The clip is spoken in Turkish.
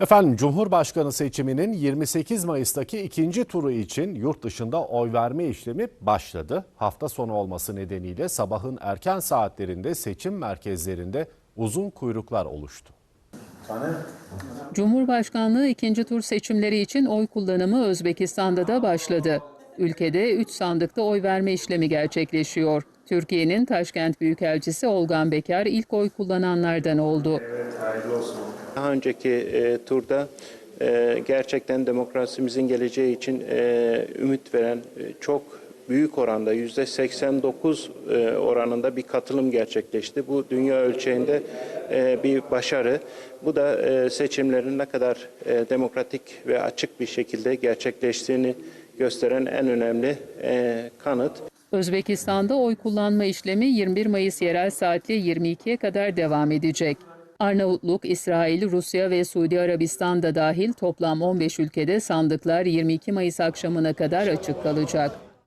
Efendim Cumhurbaşkanı seçiminin 28 Mayıs'taki ikinci turu için yurt dışında oy verme işlemi başladı. Hafta sonu olması nedeniyle sabahın erken saatlerinde seçim merkezlerinde uzun kuyruklar oluştu. Cumhurbaşkanlığı ikinci tur seçimleri için oy kullanımı Özbekistan'da da başladı. Ülkede 3 sandıkta oy verme işlemi gerçekleşiyor. Türkiye'nin Taşkent Büyükelçisi Olgan Bekar ilk oy kullananlardan oldu. Daha önceki e, turda e, gerçekten demokrasimizin geleceği için e, ümit veren e, çok büyük oranda yüzde 89 e, oranında bir katılım gerçekleşti. Bu dünya ölçeğinde e, bir başarı. Bu da e, seçimlerin ne kadar e, demokratik ve açık bir şekilde gerçekleştiğini gösteren en önemli e, kanıt. Özbekistan'da oy kullanma işlemi 21 Mayıs yerel saatle 22'ye kadar devam edecek. Arnavutluk, İsrail, Rusya ve Suudi Arabistan da dahil toplam 15 ülkede sandıklar 22 Mayıs akşamına kadar açık kalacak.